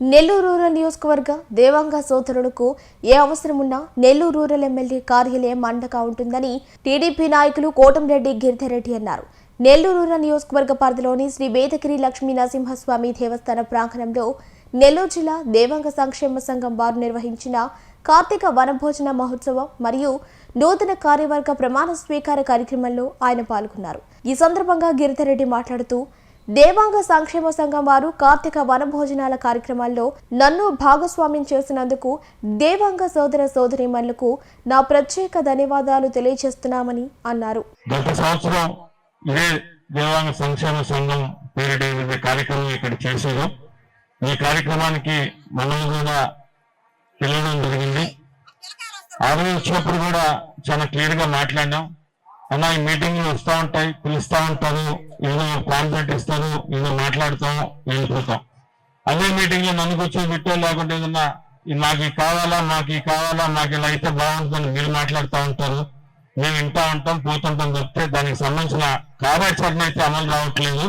Nellore rural నియోజకవర్గ దేవాంగ సోదరులకు ఏ అవసరమున్నా నెల్లూరు రూరల్ ఎమ్మెల్యే కార్యాలయం అండగా ఉంటుందని టీడీపీ నాయకులు కోటంరెడ్డి గిరిధరెడ్డి అన్నారు. నెల్లూరు రూరల్ నియోజకవర్గ పరిధిలోని శ్రీ వేదగిరి లక్ష్మీ నరసింహస్వామి దేవస్థాన ప్రాంగణంలో నెల్లూరు జిల్లా దేవాంగ సంక్షేమ సంఘం వారు నిర్వహించిన కార్తీక వనభోజన మహోత్సవం మరియు నూతన కార్యవర్గ ప్రమాణ స్వీకార కార్యక్రమంలో ఆయన పాల్గొన్నారు. ఈ సందర్భంగా గిరిధరెడ్డి మాట్లాడుతూ దేవాంగ సంక్షేమ సంఘం వారు కార్తీక వనభోజనాల కార్యక్రమాల్లో నన్ను భాగస్వామ్యం చేసినందుకు దేవాంగ సోదర సోదరిమణులకు నా ప్రత్యేక ధన్యవాదాలు తెలియజేస్తున్నామని అన్నారు. గత సంవత్సరం ఇదే దేవాంగ సంక్షేమ సంఘం పేరిట కార్యక్రమం ఇక్కడ చేశారు. ఈ కార్యక్రమానికి మనం కూడా తెలియడం జరిగింది. ఆ రోజు వచ్చినప్పుడు కూడా చాలా క్లియర్గా మాట్లాడినాం. అన్న ఈ మీటింగ్లు వస్తూ ఉంటాయి పిలుస్తూ ఉంటారు ఏదో కాన్సెంట్ ఇస్తారు ఏదో మాట్లాడతాం వెళ్ళిపోతాం అదే మీటింగ్లో నన్ను కూర్చొని పెట్టో లేకుంటే ఏదన్నా నాకు కావాలా మాకు ఈ కావాలా నాకు ఇలా అయితే బాగుంటుందని మీరు మాట్లాడుతూ ఉంటారు. మేము వింటా ఉంటాం పోతుంటాం చెప్తే దానికి సంబంధించిన కార్యాచరణ అయితే అమలు రావట్లేదు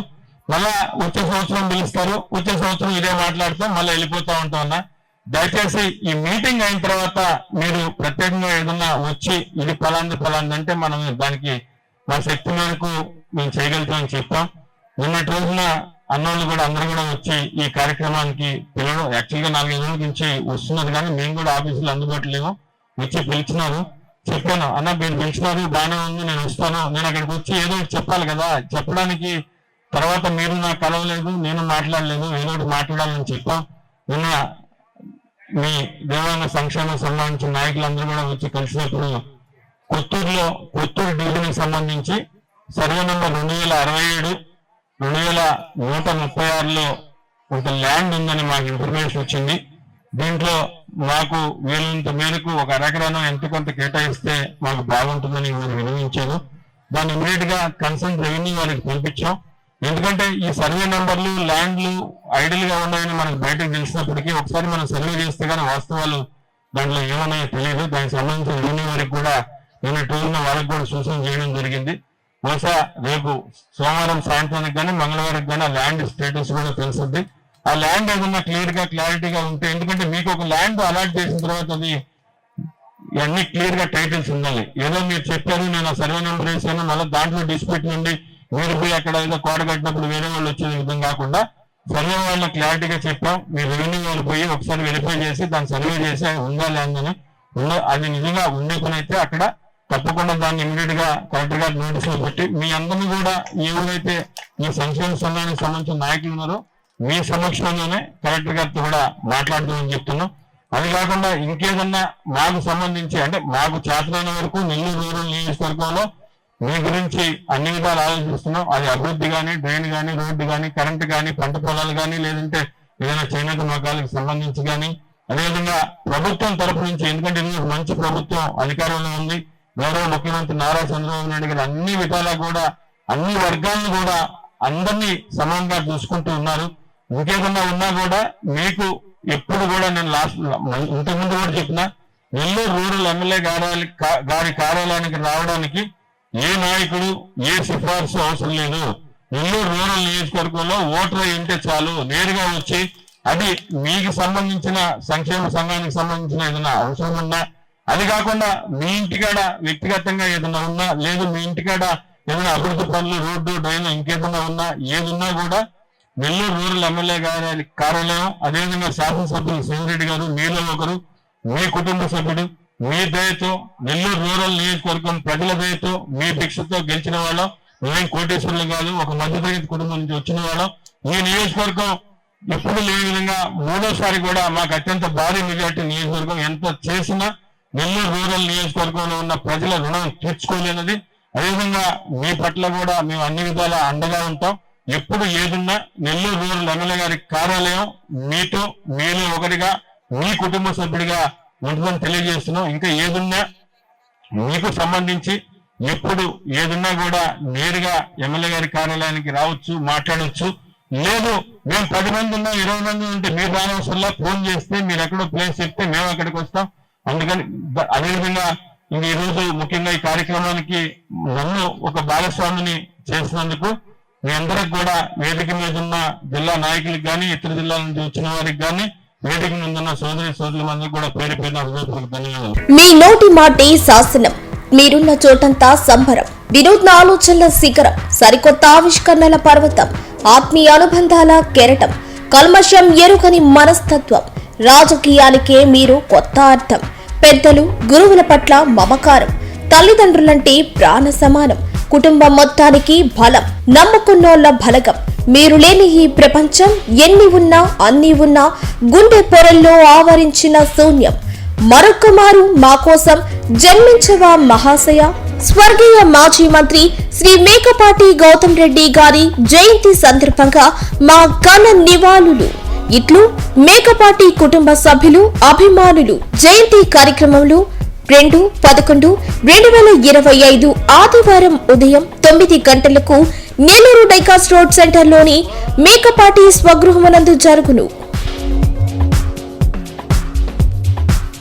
మళ్ళా వచ్చే సంవత్సరం పిలుస్తారు వచ్చే సంవత్సరం ఇదే మాట్లాడతాం మళ్ళీ వెళ్ళిపోతా ఉంటాం అన్నా. దయచేసి ఈ మీటింగ్ అయిన తర్వాత మీరు ప్రత్యేకంగా ఏదన్నా వచ్చి ఇది ఫలాంది ఫలాంది అంటే మనం దానికి మా శక్తి మేరకు మేము చేయగలుగుతామని చెప్తాం. నిన్నటి రోజున అన్నోళ్ళు కూడా అందరూ కూడా వచ్చి ఈ కార్యక్రమానికి పిల్లలు యాక్చువల్గా నాలుగైదు రోజుల నుంచి వస్తున్నారు కానీ మేము కూడా ఆఫీసులో అందుబాటులేము వచ్చి పిలిచినారు. చెప్పాను అన్న మీరు పిలిచినారు బాగానే ఉంది నేను వస్తాను. నేను అక్కడికి వచ్చి ఏదో చెప్పాలి కదా. చెప్పడానికి తర్వాత మీరు నాకు కలవలేదు నేను మాట్లాడలేదు ఏదో ఒకటి మాట్లాడాలని చెప్పాం. నిన్న మీ దేవాంగ సంక్షేమ సంబంధించిన నాయకులందరూ కూడా వచ్చి కలిసినప్పుడు కొత్తూరులో కొత్తూరు డివిజన్కి సంబంధించి సర్వే నెంబర్ రెండు వేల అరవై ఏడు రెండు వేల నూట ముప్పై ఆరులో ఒక ల్యాండ్ ఉందని మాకు ఇన్ఫర్మేషన్ వచ్చింది. దీంట్లో మాకు వీలంత మేరకు ఒక అరెకరాను ఎంత కొంత కేటాయిస్తే మాకు బాగుంటుందని మేము వినియోగించాను దాన్ని ఇమీడియట్గా కన్సర్న్ రెవెన్యూ వారికి పంపించాం. ఎందుకంటే ఈ సర్వే నెంబర్లు ల్యాండ్లు ఐడియల్గా ఉన్నాయని మనకు బయటకు తెలిసినప్పటికీ ఒకసారి మనం సర్వే చేస్తే కానీ వాస్తవాలు దాంట్లో ఏమన్నాయో తెలియదు. దానికి సంబంధించిన యూనియన్ వారికి కూడా నేను టూర్న వాళ్ళకి కూడా సూచన చేయడం జరిగింది. బహుశా రేపు సోమవారం సాయంత్రానికి కానీ మంగళవారం కానీ ఆ ల్యాండ్ స్టేటస్ కూడా తెలుస్తుంది ఆ ల్యాండ్ ఏదన్నా క్లియర్గా క్లారిటీగా ఉంటే ఎందుకంటే మీకు ఒక ల్యాండ్ అలాట్ చేసిన తర్వాత అది అన్ని క్లియర్గా టైటిల్స్ ఉండాలి. ఏదో మీరు చెప్పారు నేను ఆ సర్వే నెంబర్ వేసాను మళ్ళీ దాంట్లో డిస్ప్యూట్ నుండి మీరు పోయి అక్కడ ఏదో కోడ కట్టినప్పుడు వేరే వాళ్ళు వచ్చే విధం కాకుండా సర్వే వాళ్ళకి క్లారిటీగా చెప్పాం. మీరు రెవెన్యూ వాళ్ళు పోయి ఒకసారి వెరిఫై చేసి దాన్ని సర్వే చేసి ఉందా లేదని అది నిజంగా ఉండే అక్కడ తప్పకుండా దాన్ని ఇమీడియట్గా కలెక్టర్ గారు నోటీసులు పెట్టి మీ అందరినీ కూడా ఎవరైతే మీ సంక్షేమ సంఘానికి సంబంధించిన నాయకులు ఉన్నారో మీ సమక్షంలోనే కలెక్టర్ గారితో కూడా మాట్లాడుతామని చెప్తున్నాం. అది కాకుండా ఇంకేదన్నా మాకు సంబంధించి అంటే మాకు చేతనైన వరకు నెల్లూరు రూరల్ నియోజకవర్గంలో మీ గురించి అన్ని విధాలు ఆలోచిస్తున్నాం. అది అభివృద్ధి కానీ డ్రైన్ కానీ రోడ్డు కానీ కరెంట్ కానీ పంట పొలాలు కానీ లేదంటే ఏదైనా చేనేత మొక్కలకు సంబంధించి కానీ అదేవిధంగా ప్రభుత్వం తరపు నుంచి ఎందుకంటే మంచి ప్రభుత్వం అధికారంలో ఉంది. గౌరవ ముఖ్యమంత్రి నారా చంద్రబాబు నాయుడు గారు అన్ని విధాలా కూడా అన్ని వర్గాలను కూడా అందరినీ సమానంగా చూసుకుంటూ ఉన్నారు. ఇంకేదన్నా ఉన్నా కూడా మీకు ఎప్పుడు కూడా నేను లాస్ట్ ఇంతకుముందు కూడా చెప్పిన నెల్లూరు రూరల్ ఎమ్మెల్యే గారి గారి కార్యాలయానికి రావడానికి ఏ నాయకుడు ఏ సిఫార్సు అవసరం లేదు. నెల్లూరు రూరల్ నియోజకవర్గంలో ఓటర్ ఉంటే చాలు నేరుగా వచ్చి అది మీకు సంబంధించిన సంక్షేమ సంఘానికి సంబంధించిన ఏదైనా అవసరం ఉన్నా అది కాకుండా మీ ఇంటికాడ వ్యక్తిగతంగా ఏదైనా ఉన్నా లేదు మీ ఇంటికాడ ఏదైనా అభివృద్ధి పనులు రోడ్డు డ్రైన్ ఇంకేదైనా ఉన్నా ఏదున్నా కూడా నెల్లూరు రూరల్ ఎమ్మెల్యే గారి కార్యాలయం అదేవిధంగా శాసనసభ్యులు సింగిరెడ్డి గారు మీలో ఒకరు మీ కుటుంబ సభ్యుడు మీ దయతో నెల్లూరు రూరల్ నియోజకవర్గం ప్రజల దయతో మీ భిక్షతో గెలిచిన వాళ్ళం. మేము కోటేశ్వరులు కాదు ఒక మధ్యతరగతి కుటుంబం నుంచి వచ్చిన వాళ్ళం. ఈ నియోజకవర్గం ఎప్పుడు లేని విధంగా మూడోసారి కూడా మాకు అత్యంత భారీ మెజార్టీ నియోజకవర్గం ఎంత చేసినా నెల్లూరు రూరల్ నియోజకవర్గంలో ఉన్న ప్రజల రుణం తీర్చుకోలేనిది. అదేవిధంగా మీ పట్ల కూడా మేము అన్ని విధాల అండగా ఉంటాం. ఎప్పుడు ఏదున్నా నెల్లూరు రూరల్ ఎమ్మెల్యే గారి కార్యాలయం మీతో మీలో ఒకరిగా మీ కుటుంబ సభ్యుడిగా ఉంటుందని తెలియజేస్తున్నాం. ఇంకా ఏదున్నా మీకు సంబంధించి ఎప్పుడు ఏదున్నా కూడా నేరుగా ఎమ్మెల్యే గారి కార్యాలయానికి రావచ్చు మాట్లాడవచ్చు లేదు మేము పది మంది ఉన్నాం ఇరవై మంది ఉంటే మీరు రానవసరంలా ఫోన్ చేస్తే మీరు ఎక్కడో ప్లేస్ చెప్తే మేము అక్కడికి వస్తాం. అందుకని అదేవిధంగా ఇంక ఈ రోజు ముఖ్యంగా ఈ కార్యక్రమానికి నన్ను ఒక భాగస్వామిని చేసినందుకు మీ అందరికి కూడా వేదిక మీద ఉన్న జిల్లా నాయకులకు కానీ ఇతర జిల్లాల నుంచి వచ్చిన వారికి కానీ మీ నోటి మాటే శాసనం. మీరున్న చోటంతా సంబరం. వినూత్న ఆలోచనల శిఖరం. సరికొత్త ఆవిష్కరణల పర్వతం. ఆత్మీయ అనుబంధాల కెరటం. కల్మషం ఎరుకని మనస్తత్వం. రాజకీయానికే మీరు కొత్త అర్థం. పెద్దలు గురువుల పట్ల మమకారం. తల్లిదండ్రులంటే ప్రాణ సమానం కుటుంబం మొత్తానికి బలం. నమ్ముకున్నోళ్ళ బలగం. మీరు లేని ఈ ప్రపంచం ఎన్ని ఉన్నా అన్ని ఉన్నా గుండె పొరల్లో ఆవరించిన శూన్యం. మరొక్కమారు మా కోసం జన్మించవా మహాశయ? స్వర్గీయ మాజీ మంత్రి శ్రీ మేకపాటి గౌతమ్ రెడ్డి గారి జయంతి సందర్భంగా మా ఘన నివాళులు. ఇట్లు మేకపాటి కుటుంబ సభ్యులు అభిమానులు జయంతి కార్యక్రమంలో రెండు పదకొండు రెండు వేల ఇరవై ఐదు ఆదివారం ఉదయం తొమ్మిది గంటలకు నెల్లూరు డైకాస్ రోడ్ సెంటర్లోని మేకపాటి స్వగృహమునందు జరుగును.